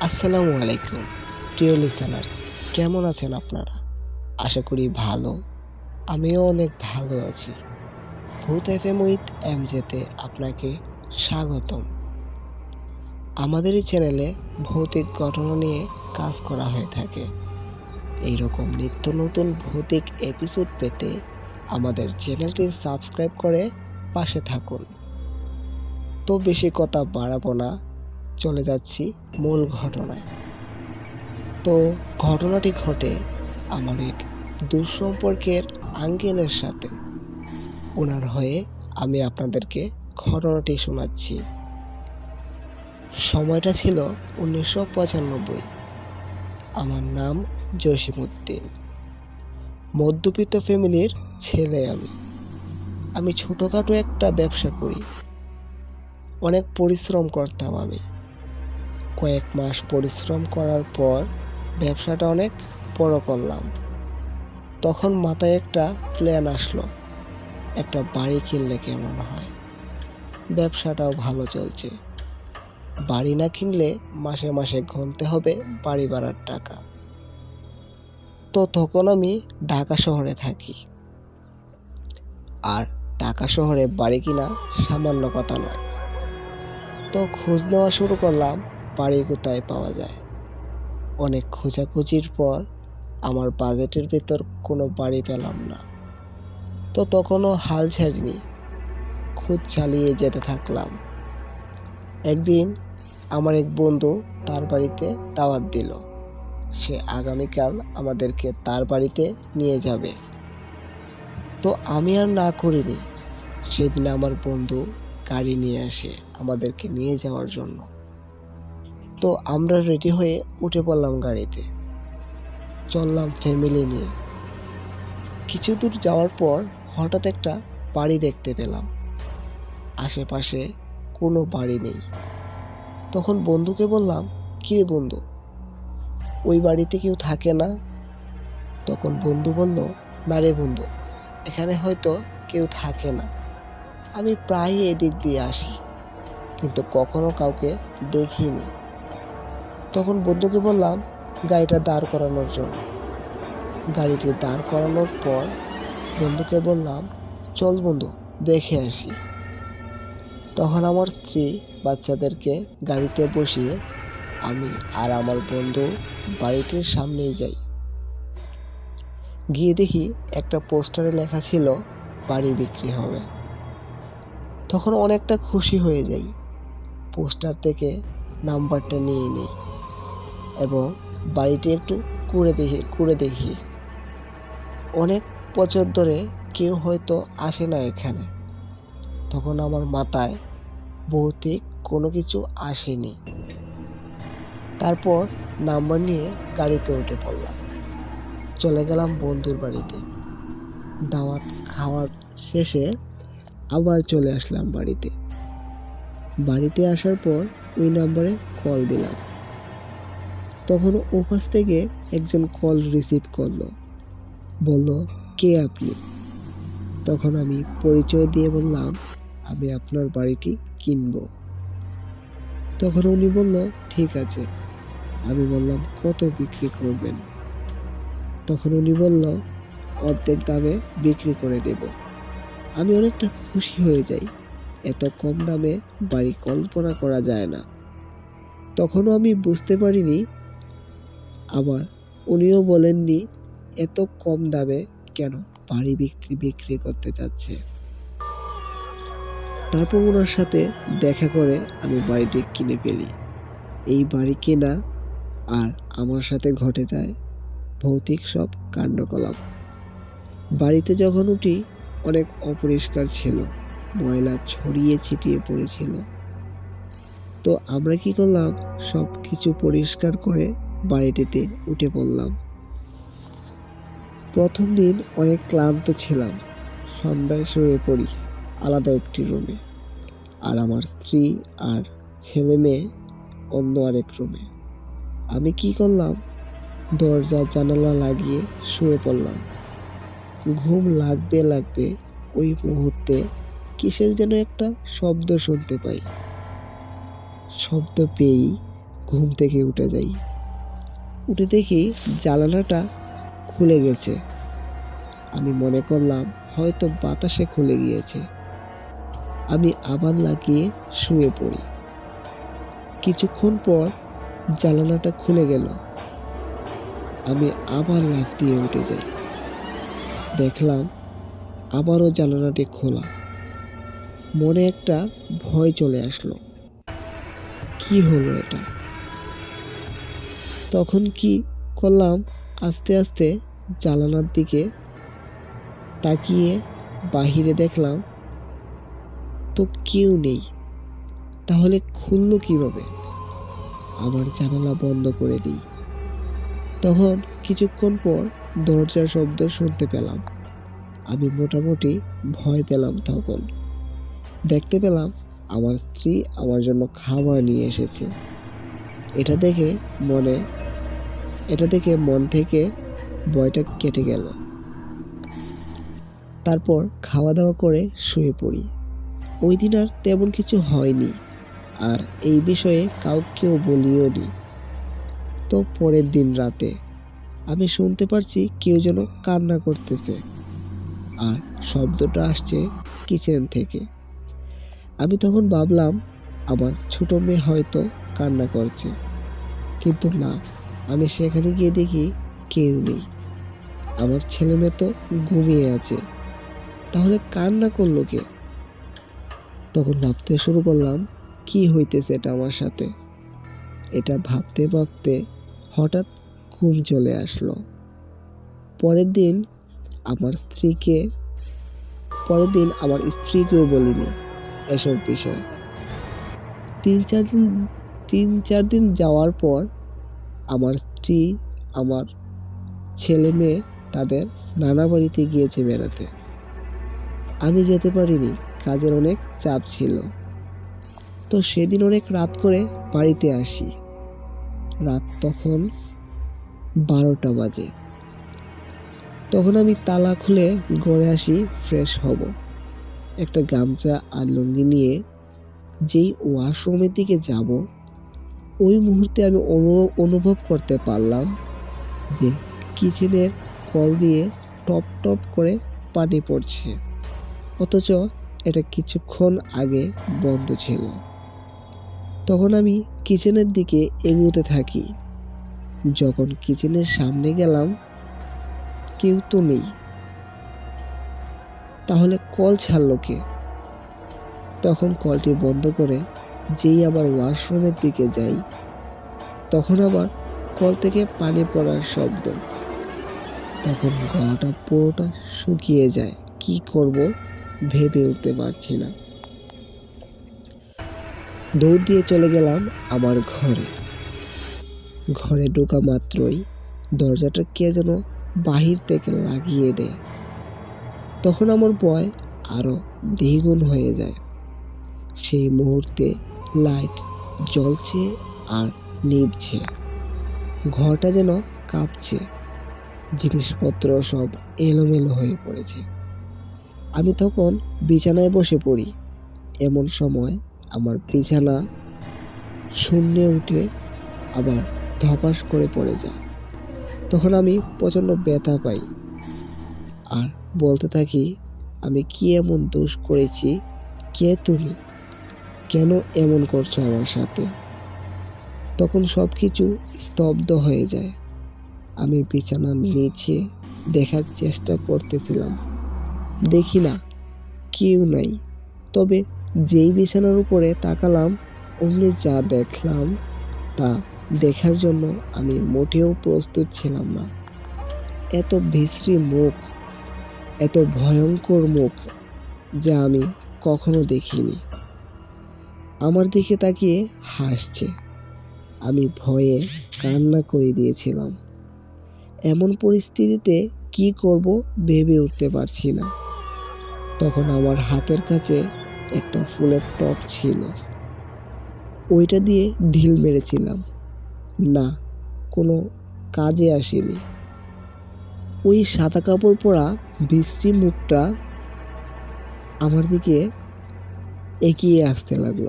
আসসালামু আলাইকুম, প্রিয় লিসেনার্স কেমন আছেন আপনারা? আশা করি ভালো। আমিও অনেক ভালো আছি। ভূত এফ এম উইথ এম জেতে আপনাকে স্বাগতম। আমাদের এই চ্যানেলে ভৌতিক ঘটনা নিয়ে কাজ করা হয়ে থাকে। এইরকম নিত্য নতুন ভৌতিক এপিসোড পেতে আমাদের চ্যানেলটি সাবস্ক্রাইব করে পাশে থাকুন। তো বেশি কথা বাড়াবো না চলে যাচ্ছি মূল ঘটনায়। তো ঘটনাটি ঘটে আমার এক দুঃসম্পর্কের আঙ্কেলের সাথে। ওনার হয়ে আমি আপনাদেরকে ঘটনাটি শোনাচ্ছি। সময়টা ছিল উনিশশো পঁচানব্বই। আমার নাম জসিমউদ্দিন। মধ্যবিত্ত ফ্যামিলির ছেলে আমি। আমি ছোটোখাটো একটা ব্যবসা করি। অনেক পরিশ্রম করতাম আমি। কয়েক মাস পরিশ্রম করার পর ব্যবসাটা অনেক বড় করলাম। তখন মাথায় একটা প্ল্যান আসলো। একটা বাড়ি কিনলে কেমন হয়? ব্যবসাটাও ভালো চলছে। বাড়ি না কিনলে মাসে মাসে গুনতে হবে বাড়ি ভাড়ার টাকা। তো তখন আমি ঢাকা শহরে থাকি। আর ঢাকা শহরে বাড়ি কিনা সামান্য কথা নয়। তো খোঁজ নেওয়া শুরু করলাম বাড়ি কোথায় পাওয়া যায়। অনেক খোঁজাখুঁজির পর আমার বাজেটের ভেতর কোনো বাড়ি পেলাম না। তো তখনও হাল ছাড়িনি। খোঁজ চালিয়ে যেতে থাকলাম। একদিন আমার এক বন্ধু তার বাড়িতে দাওয়াত দিল। সে আগামীকাল আমাদেরকে তার বাড়িতে নিয়ে যাবে। তো আমি আর না করিনি। সেদিন আমার বন্ধু গাড়ি নিয়ে আসে আমাদেরকে নিয়ে যাওয়ার জন্য তো আমরা রেডি হয়ে উঠে পড়লাম গাড়িতে। চললাম ফ্যামিলি নিয়ে। কিছু দূর যাওয়ার পর হঠাৎ একটা বাড়ি দেখতে পেলাম। আশেপাশে কোনো বাড়ি নেই। তখন বন্ধুকে বললাম কিরে বন্ধু? ওই বাড়িতে কেউ থাকে না? তখন বন্ধু বলল, না রে বন্ধু, এখানে হয়তো কেউ থাকে না। আমি প্রায়ই এদিক দিয়ে আসি, কিন্তু কখনো কাউকে দেখিনি। তখন বন্ধুকে বললাম, গাড়িটা দাঁড় করানোর জন্য। গাড়িটি দাঁড় করানোর পর বন্ধুকে বললাম, চল বন্ধু, দেখে আসি। তখন আমার স্ত্রী বাচ্চাদেরকে গাড়িতে বসিয়ে, আমি আর আমার বন্ধু বাড়িটির সামনেই যাই। গিয়ে দেখি একটা পোস্টারে লেখা ছিল, বাড়ি বিক্রি হবে। তখন অনেকটা খুশি হয়ে যাই। পোস্টার থেকে নাম্বারটা নিয়ে নিই। এবং বাড়িটি একটু কুড়ে দেখি কুড়ে দেখি। অনেক বছর ধরে কেউ হয়তো আসে না এখানে। তখন আমার মাথায় ভৌতিক কোনো কিছু আসেনি। তারপর নাম্বার নিয়ে গাড়িতে উঠে পড়লাম। চলে গেলাম বন্ধুর বাড়িতে। দাওয়াত খাওয়ার শেষে আবার চলে আসলাম বাড়িতে। বাড়িতে আসার পর ওই নাম্বারে কল দিলাম। তখন ওপাশ থেকে একজন কল রিসিভ করল। বলল, কে আপনি? তখন আমি পরিচয় দিয়ে বললাম, আমি আপনার বাড়িটি কিনবো। তখন উনি বলল, ঠিক আছে। আমি বললাম, কত বিক্রি করবেন? তখন উনি বলল, অর্ধেক দামে বিক্রি করে দেব। আমি অনেকটা খুশি হয়ে যাই। এত কম দামে বাড়ি কল্পনা করা যায় না। তখনও আমি বুঝতে পারিনি আবার উনিও বলেননি, এত কম দামে কেন বাড়ি বিক্রি বিক্রি করতে চাচ্ছে তারপর ওনার সাথে দেখা করে আমি বাড়িটি কিনে ফেলি। এই বাড়ি কেনা আর আমার সাথে ঘটে যায় ভৌতিক সব কাণ্ডকলাপ। বাড়িতে যখন উঠি, অনেক অপরিষ্কার ছিল, ময়লা ছড়িয়ে ছিটিয়ে পড়েছিল। তো আমরা কি করলাম সব কিছু পরিষ্কার করে বাড়িটিতে উঠে পড়লাম। প্রথম দিন অনেক ক্লান্ত ছিলাম। সন্ধ্যায় শুয়ে পড়ি আলাদা একটি রুমে। আর আমার স্ত্রী আর ছেলে মেয়ে অন্য আরেক রুমে। আমি কি করলাম? দরজা জানালা লাগিয়ে শুয়ে পড়লাম। ঘুম লাগবে লাগবে ওই মুহূর্তে কিসের যেন একটা শব্দ শুনতে পাই। শব্দ পেয়েই ঘুম থেকে উঠে যাই। উঠে দেখি জানালাটা খুলে গেছে। আমি মনে করলাম হয়তো বাতাসে খুলে গিয়েছে। আমি আবার লাগিয়ে শুয়ে পড়ি। কিছুক্ষণ পর জানালাটা খুলে গেল। আমি আবার লাফ দিয়ে উঠে যাই। দেখলাম আবারও জানালাটি খোলা। মনে একটা ভয় চলে আসলো। কি হলো এটা? তখন কি করলাম? আস্তে আস্তে জানালার দিকে তাকিয়ে বাহিরে দেখলাম, তো কেউ নেই। তাহলে খুললো কীভাবে? আবার জানালা বন্ধ করে দিই। তখন কিছুক্ষণ পর দরজার শব্দ শুনতে পেলাম। আমি মোটামুটি ভয় পেলাম তখন। দেখতে পেলাম আমার স্ত্রী আমার জন্য খাবার নিয়ে এসেছে। এটা দেখে মনে, এটা দেখে মন থেকে ভয়টা কেটে গেল। তারপর খাওয়া দাওয়া করে শুয়ে পড়ি। ওই দিন আর তেমন কিছু হয়নি, আর এই বিষয়ে কাউকেও বলিও নি। তো পরের দিন রাতে আমি শুনতে পারছি কেউ যেন কান্না করতেছে, আর শব্দটা আসছে কিচেন থেকে। আমি তখন ভাবলাম, আমার ছোট মেয়ে হয়তো কান্না করছে। কিন্তু না, আমি সেখানে গিয়ে দেখি কেউ নেই। আমার ছেলে মেয়ে তো ঘুমিয়ে আছে। তাহলে কান্না করল কে? তখন ভাবতে শুরু করলাম, কি হইতেছে এটা আমার সাথে? এটা ভাবতে ভাবতে হঠাৎ ঘুম চলে আসলো। পরের দিন আমার স্ত্রীকে, পরের দিন আমার স্ত্রীকেও বলিনি এসব বিষয়। তিন চার দিন, তিন চার দিন যাওয়ার পর আমার স্ত্রী, আমার ছেলে মেয়ে তাদের নানা বাড়িতে গিয়েছে বেড়াতে। আমি যেতে পারিনি, কাজের অনেক চাপ ছিল। তো সেদিন অনেক রাত করে বাড়িতে আসি। রাত তখন বারোটা বাজে। তখন আমি তালা খুলে ঘরে আসি, ফ্রেশ হব। একটা গামছা আর লুঙ্গি নিয়ে যেই ওয়াশরুমের দিকে যাব ওই মুহূর্তে আমি অনু- অনুভব করতে পারলাম যে কিচেনের কল দিয়ে টপ টপ করে পানি পড়ছে। অথচ এটা কিছুক্ষণ আগে বন্ধ ছিল। তখন আমি কিচেনের দিকে এগোতে থাকি। যখন কিচেনের সামনে গেলাম, কেউ তো নেই। তাহলে কল ছাড়লো কে? তখন কলটি বন্ধ করে যেই আবার ওয়াশরুমের দিকে যাই, তখন আবার কল থেকে পানি পড়ার শব্দ। তখন গলাটা পুরোটা শুকিয়ে যায়, কি করব ভেবে উঠতে পারছি না। দৌড় দিয়ে চলে গেলাম আমার ঘরে। ঘরে ঢোকা মাত্রই দরজাটা কে যেন বাহির থেকে লাগিয়ে দেয়। তখন আমার ভয় আরও দ্বিগুণ হয়ে যায়। সেই মুহূর্তে লাইট জ্বলছে আর নিভছে। ঘরটা যেন কাঁপছে। জিনিসপত্র সব এলোমেলো হয়ে পড়েছে। আমি তখন বিছানায় বসে পড়ি। এমন সময় আমার বিছানা শূন্যে উঠে আবার ধপাস করে পড়ে যায়। তখন আমি প্রচণ্ড ব্যথা পাই। আর বলতে থাকি, আমি কি এমন দোষ করেছি? কে তুমি? কেন এমন করছ আমার সাথে? তখন সব কিছু স্তব্ধ হয়ে যায়। আমি বিছানার নিচে দেখার চেষ্টা করতেছিলাম। দেখি না, কেউ নাই। তবে যেই বিছানার উপরে তাকালাম অমনি যা দেখলাম, তা দেখার জন্য আমি মোটেও প্রস্তুত ছিলাম না। এত বিশ্রী মুখ, এত ভয়ঙ্কর মুখ, যা আমি কখনো দেখিনি। আমার দিকে তাকিয়ে হাসছে। আমি ভয়ে কান্না করে দিয়েছিলাম। এমন পরিস্থিতিতে কি করব ভেবে উঠতে পারছি না। তখন আমার হাতের কাছে একটা ফুলের টপ ছিল। ওইটা দিয়ে ঢিল মেরেছিলাম। না, কোনো কাজে আসেনি। ওই সাদা কাপড় পরা বিশ্রী মুখটা আমার দিকে এগিয়ে আসতে লাগল।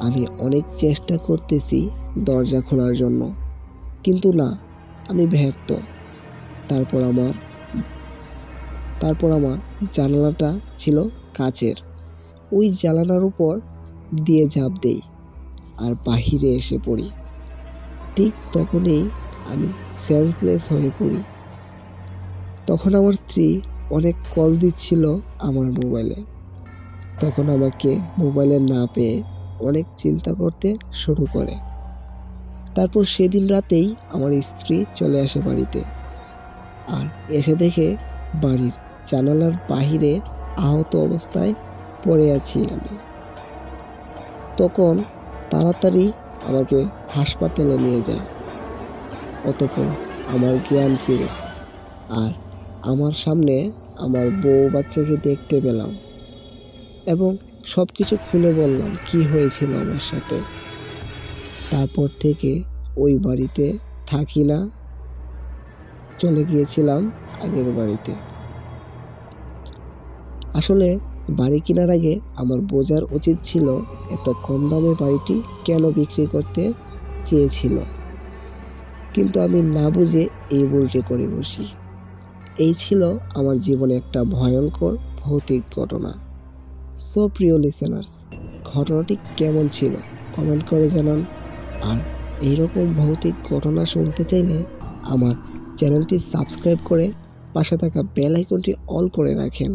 আমি অনেক চেষ্টা করতেছি দরজা খোলার জন্য। কিন্তু না, আমি ব্যর্থ। তারপর আমার তারপর আমার জানালাটা ছিল কাচের। ওই জানালার উপর দিয়ে ঝাঁপ দেই আর বাহিরে এসে পড়ি। ঠিক তখনই আমি সেন্সলেস হয়ে পড়ি। তখন আমার স্ত্রী অনেক কল দিচ্ছিল আমার মোবাইলে। তখন আমাকে মোবাইলে না পেয়ে অনেক চিন্তা করতে শুরু করে। তারপর সেদিন রাতেই আমার স্ত্রী চলে আসে বাড়িতে। আর এসে দেখে বাড়ির জানালার বাহিরে আহত অবস্থায় পড়ে আছি আমি। তখন তাড়াতাড়ি আমাকে হাসপাতালে নিয়ে যায়। অতপর আমার জ্ঞান ফিরে। আর আমার সামনে আমার বউ বাচ্চাকে দেখতে পেলাম। এবং সব কিছু খুলে বললাম, কি হয়েছিল আমার সাথে? তারপর থেকে ওই বাড়িতে থাকি না। চলে গিয়েছিলাম আগের বাড়িতে। আসলে বাড়ি কেনার আগে আমার বোঝার উচিত ছিল এত কম দামে বাড়িটি কেন বিক্রি করতে চেয়েছিল। কিন্তু আমি না বুঝে এই ভুলটি করে বসি। এই ছিল আমার জীবনে একটা ভয়ঙ্কর ভৌতিক ঘটনা। সো প্রিয় লিসেনার্স ঘটনাটি কেমন ছিল? কমেন্ট করে জানান। আর এইরকম ভৌতিক ঘটনা শুনতে চাইলে আমার চ্যানেলটি সাবস্ক্রাইব করে পাশে থাকা বেল আইকনটি অল করে রাখেন।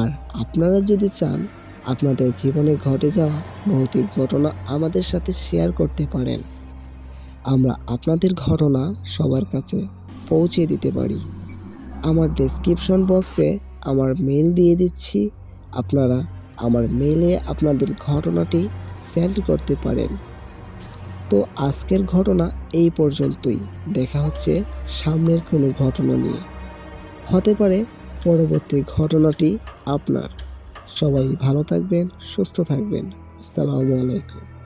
আর আপনারা যদি চান আপনাদের জীবনে ঘটে যাওয়া ভৌতিক ঘটনা আমাদের সাথে শেয়ার করতে পারেন, আমরা আপনাদের ঘটনা সবার কাছে পৌঁছে দিতে পারি। আমার ডেসক্রিপশন বক্সে আমার মেল দিয়ে দিচ্ছি। আপনারা আমার মেলে আপনাদের ঘটনাটি সেন্ড করতে পারেন। তো আজকের ঘটনা এই পর্যন্তই। দেখা হচ্ছে সামনের কোনো ঘটনা নিয়ে। হতে পারে পরবর্তী ঘটনাটি আপনার। সবাই ভালো থাকবেন, সুস্থ থাকবেন। আসসালামু আলাইকুম।